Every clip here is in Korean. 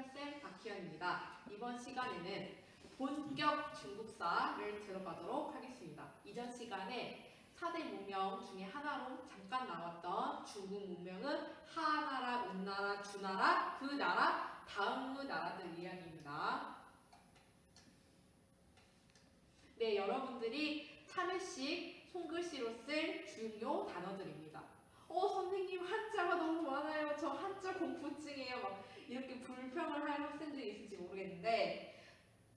선별쌤 박희연입니다. 이번 시간에는 본격 중국사를 들어가도록 하겠습니다. 이전 시간에 4대 문명 중에 하나로 잠깐 나왔던 중국 문명은 하나라, 은나라, 주나라, 그 나라, 다음의 나라들 이야기입니다. 네, 여러분들이 참외식 손글씨로 쓸 중요 단어들입니다. 어, 선생님 한자가 너무 많아요. 저 한자 공부증이에요. 막 이렇게 불평을 할 학생들이 있을지 모르겠는데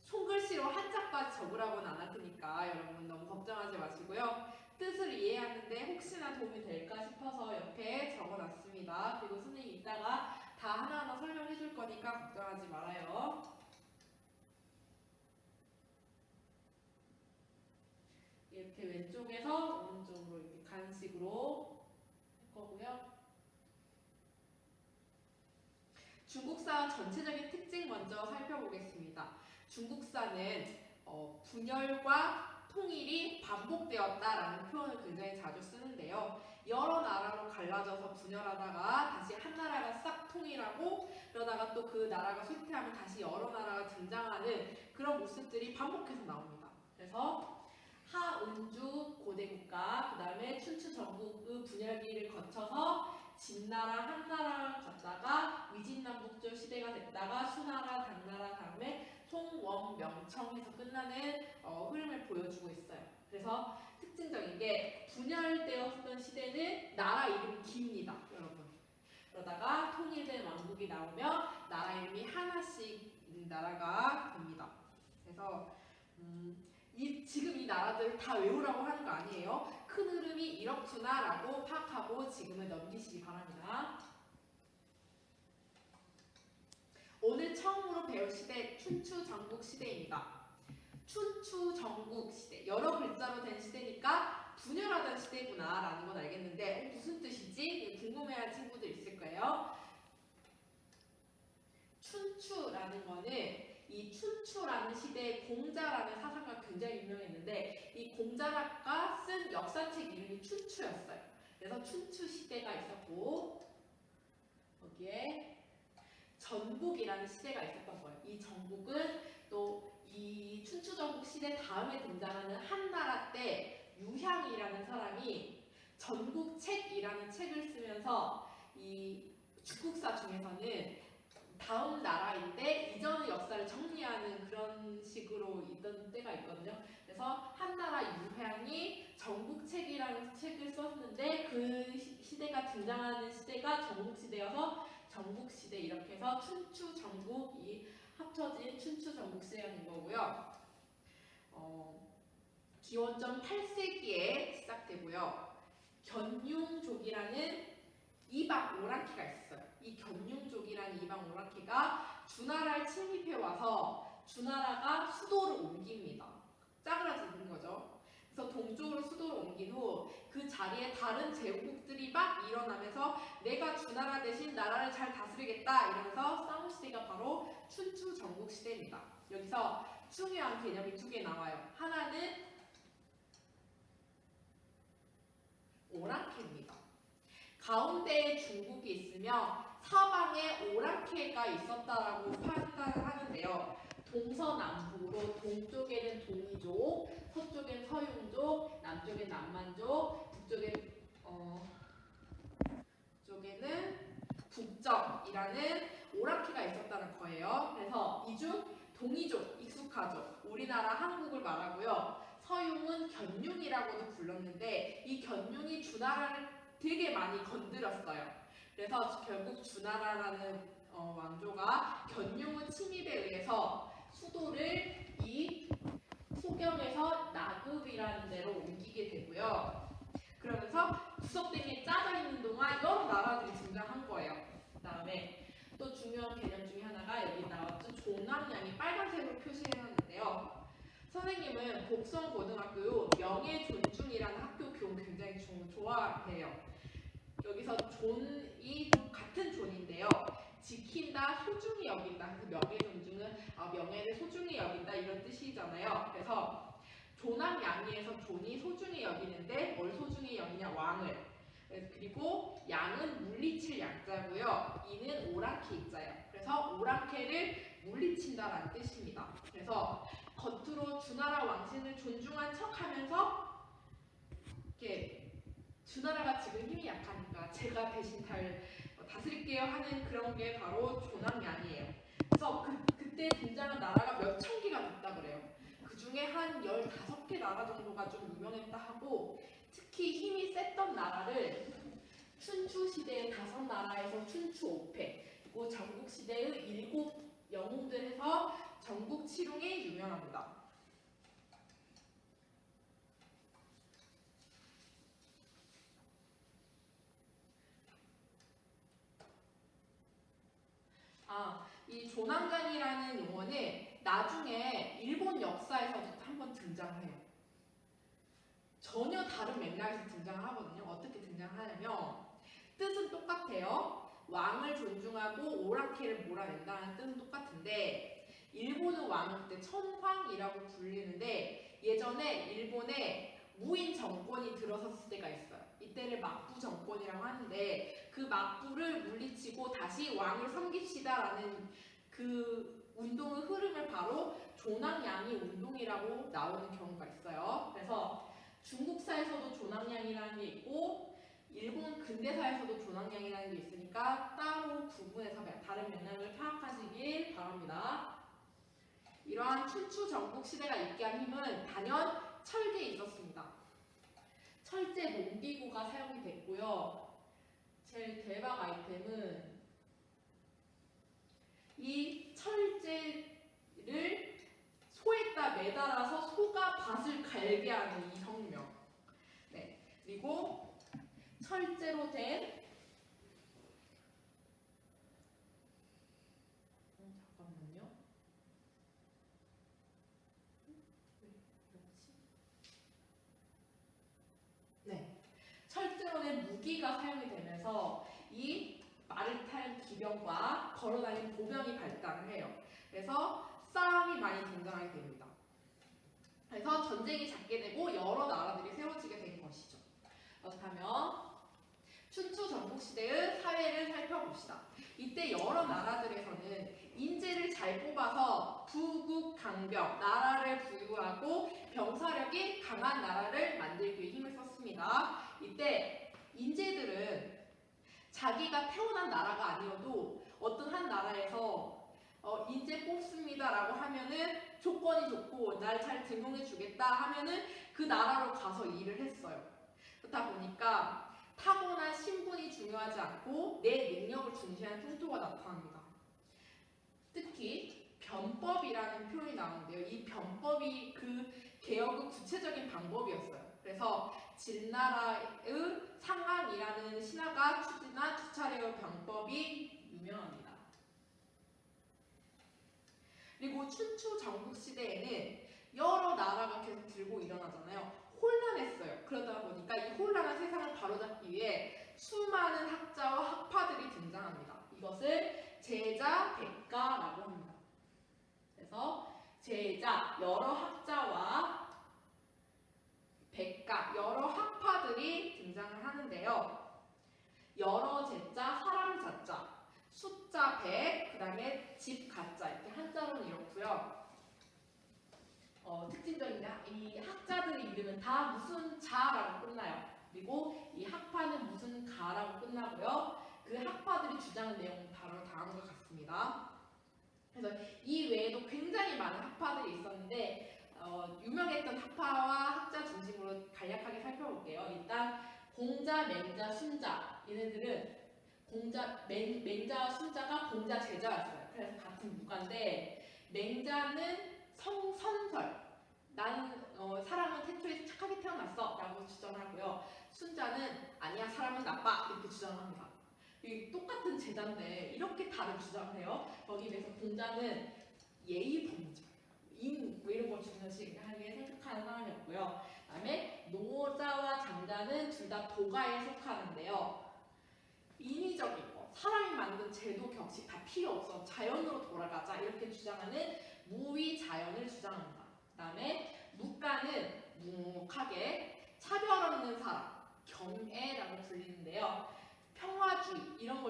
손글씨로 한자까지 적으라고는 안 할 테니까 여러분 너무 걱정하지 마시고요. 뜻을 이해하는데 혹시나 도움이 될까 싶어서 옆에 적어놨습니다. 그리고 선생님 이따가 다 하나하나 설명해 줄 거니까 걱정하지 말아요. 이렇게 왼쪽에서 오른쪽으로 이렇게 간식으로 할 거고요. 중국사 전체적인 특징 먼저 살펴보겠습니다. 중국사는 어, 분열과 통일이 반복되었다라는 표현을 굉장히 자주 쓰는데요. 여러 나라로 갈라져서 분열하다가 다시 한 나라가 싹 통일하고 그러다가 또 그 나라가 쇠퇴하면 다시 여러 나라가 등장하는 그런 모습들이 반복해서 나옵니다. 그래서 하은주 고대국가, 그 다음에 춘추 전국의 분열기를 거쳐서 진나라, 한나라 갔다가 위진남북조 시대가 됐다가 수나라, 당나라 다음에 송원, 명청에서 끝나는 어, 흐름을 보여주고 있어요. 그래서 특징적인 게 분열되었던 시대는 나라 이름이 깁니다, 여러분. 그러다가 통일된 왕국이 나오면 나라 이름이 하나씩 나라가 됩니다. 그래서 음, 이, 지금 이 나라들을 다 외우라고 하는 거 아니에요. 큰 흐름이 이렇구나라고 파악하고 지금은 넘기시기 바랍니다. 오늘 처음으로 배울 시대 춘추 전국 시대입니다. 춘추 전국 시대 여러 글자로 된 시대니까 분열하던 시대구나라는 건 알겠는데 어, 무슨 뜻이지? 궁금해할 친구들 있을 거예요. 춘추라는 거는 이 춘추라는 시대의 공자라는 사상가 굉장히 유명했는데 이 공자가 쓴 역사책 이름이 춘추였어요. 그래서 춘추 시대가 있었고 거기에 전국이라는 시대가 있었던 거예요. 이 전국은 또 이 춘추 전국 시대 다음에 등장하는 한나라 때 유향이라는 사람이 전국책이라는 책을 쓰면서 이 중국사 중에서는 다음 나라인데 이전의 역사를 정리하는 그런 식으로 있던 때가 있거든요. 그래서 한나라 유향이 전국책이라는 책을 썼는데 그 시- 시대가 등장하는 시대가 전국시대여서 전국시대 이렇게 해서 춘추 전국이 합쳐진 춘추 전국시대가 된 거고요. 어, 기원전 8세기에 시작되고요. 견융족이라는 이방 오랑캐가 있어요. 이 견융족이라는 이방 오랑캐가 주나라를 침입해 와서 주나라가 수도를 옮깁니다. 짜그라지는 거죠. 그래서 동쪽으로 수도를 옮긴 후 그 자리에 다른 제국들이 막 일어나면서 내가 주나라 대신 나라를 잘 다스리겠다 이러면서 싸운 시대가 바로 춘추 전국 시대입니다. 여기서 중요한 개념이 두 개 나와요. 하나는 오랑캐입니다. 가운데에 중국이 있으며 사방에 오랑캐가 있었다라고 판단하는데요. 동서남북으로 동쪽에는 동이족, 서쪽엔 서융족, 남쪽엔 남만족, 북쪽엔 어 쪽에는 북적이라는 오랑캐가 있었다는 거예요. 그래서 이중 동이족 익숙하죠. 우리나라 한국을 말하고요. 서융은 견융이라고도 불렀는데 이 견융이 주나라를 되게 많이 건드렸어요. 그래서 결국 주나라라는 어, 왕조가 견융의 침입에 의해서 수도를 이 소경에서 나급이라는 데로 옮기게 되고요. 그러면서 구석탱이에 짜져 있는 동안 여러 나라들이 등장한 거예요. 그 다음에 또 중요한 개념 중에 하나가 여기 나왔죠. 종남량이 빨간색으로 표시해놨는데요. 선생님은 복성 고등학교 명예 존중이라는 학교 교훈 굉장히 조- 좋아해요. 여기서 존이 같은 존인데요. 지킨다, 소중히 여긴다. 그래서 명예 존중은 아, 명예를 소중히 여긴다 이런 뜻이잖아요. 그래서 조남양이에서 존이 소중히 여기는데 뭘 소중히 여기냐 왕을 네, 그리고 양은 물리칠 양자고요. 이는 오랑캐 입자예요. 그래서 오랑캐를 물리친다라는 뜻입니다. 그래서 겉으로 주나라 왕신을 존중한 척하면서 이렇게 주나라가 지금 힘이 약하니까 제가 대신 달 어, 다스릴게요 하는 그런 게 바로 조남양이에요. 그래서 그, 그때 등장한 나라가 몇 천 개가 됐다 그래요. 그 중에 한 15개 나라 정도가 좀 유명했다 하고 특히 힘이 셌던 나라를 춘추 시대의 다섯 나라에서 춘추 오패 그리고 전국 시대의 일곱 영웅들에서 전국 칠웅이 유명합니다. 아, 이 조남강이라는 용어는 나중에 일본 역사에서도 한번 등장해요. 전혀 다른 맥락에서 등장을 하거든요. 어떻게 등장하냐면 뜻은 똑같아요. 왕을 존중하고 오랑캐를 몰아낸다는 뜻은 똑같은데 일본은 왕을 그때 천황이라고 불리는데 예전에 일본에 무인 정권이 들어섰을 때가 있어요. 이때를 막부 정권이라고 하는데 그 막부를 물리치고 다시 왕을 섬깁시다라는 그 운동의 흐름을 바로 조남양이 운동이라고 나오는 경우가 있어요. 그래서 중국사에서도 조남양이라는 게 있고 일본 근대사에서도 조남양이라는 게 있으니까 따로 구분해서 다른 맥락을 파악하시길 바랍니다. 이러한 춘추 전국 시대가 있게 한 힘은 단연 철계에 있었습니다. 철제 농기구가 사용이 됐고요. 제일 대박 아이템은 이 철제를 소에다 매달아서 소가 밭을 갈게 하는 이 혁명. 네. 그리고 철제로 된 어, 잠깐만요. 왜 이러지? 네. 철제로 된 무기가 사용이 되면서 이 말을 탈 기병과 걸어다니는 보병이 발달을 해요. 그래서 싸움이 많이 등장하게 됩니다. 그래서 전쟁이 잦게 되고 여러 나라들이 세워지게 된 것이죠. 그렇다면 춘추 전국 시대의 사회를 살펴봅시다. 이때 여러 나라들에서는 인재를 잘 뽑아서 부국 강병 나라를 부유하고 병사력이 강한 나라를 만들기 위해 힘을 썼습니다. 이때 인재들은 자기가 태어난 나라가 아니어도 어떤 한 나라에서 어, 인재 뽑습니다라고 하면은 조건이 좋고 날 잘 등용해 주겠다 하면은 그 나라로 가서 일을 했어요. 그렇다 보니까 타고난 신분이 중요하지 않고 내 능력을 중시하는 풍토가 나타납니다. 특히 변법이라는 표현이 나오는데요. 이 변법이 그 개혁의 구체적인 방법이었어요. 그래서 진나라의 상강이라는 신하가 추진한 두 차례의 병법이 유명합니다. 그리고 춘추 전국 시대에는 여러 나라가 계속 들고 일어나잖아요. 혼란했어요. 그러다 보니까 이 혼란한 세상을 바로잡기 위해 수많은 학자와 학파들이 등장합니다. 이것을 제자 백가라고 합니다. 그래서 제자 여러 학자와 백가 여러 학파들이 등장을 하는데요. 여러 제자 사람 자자 숫자 100, 그 다음에 집 가자 이렇게 한자로는 이렇고요. 어, 특징적인 이 학자들의 이름은 다 무슨 자라고 끝나요. 그리고 이 학파는 무슨 가라고 끝나고요. 그 학파들이 주장한 내용은 바로 다음과 같습니다. 그래서 이 외에도 굉장히 많은 학파들이 있었는데 어, 유명했던 학파와 학자 중심으로 간략하게 살펴볼게요. 일단 공자, 맹자, 순자 얘네들은 공자, 맹, 맹자와 순자가 공자 제자였어요. 그래서 같은 무관데 맹자는 성, 선설 난 어, 사람은 태초에 착하게 태어났어 라고 주장하고요. 순자는 아니야 사람은 나빠 이렇게 주장합니다. 이 똑같은 제자인데 이렇게 다른 주장을 해요. 거기에 비해서 공자는 예의 범죄, 인, 뭐 이런 걸 중요시하게 생각하는 사람이었고요. 그다음에 노자와 장자는 둘 다 도가에 속하는데요. 인위적인 거, 사람이 만든 제도 격식 다 필요 없어 자연으로 돌아가자 이렇게 주장하는 무위 자연을 주장합니다. 그다음에 묵가는 묵묵하게 차별 없는 사람, 겸애라고 불리는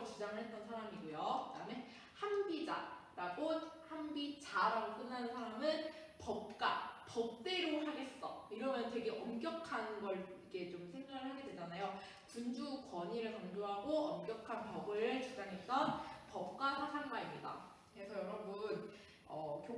주장을 했던 사람이고요. 그다음에 한비자라고 한비자라고 끝나는 사람은 법가 법대로 하겠어 이러면 되게 엄격한 걸 이렇게 좀 생각을 하게 되잖아요. 군주 권위를 강조하고 엄격한 법을 주장했던 법가 사상가입니다.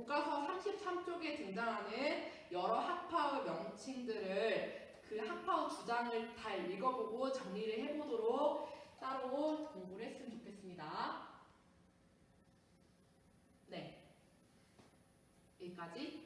교과서 33쪽에 등장하는 여러 학파의 명칭들을 그 학파의 주장을 다 읽어보고 정리를 해보도록 따로 공부를 했으면 좋겠습니다. 네. 여기까지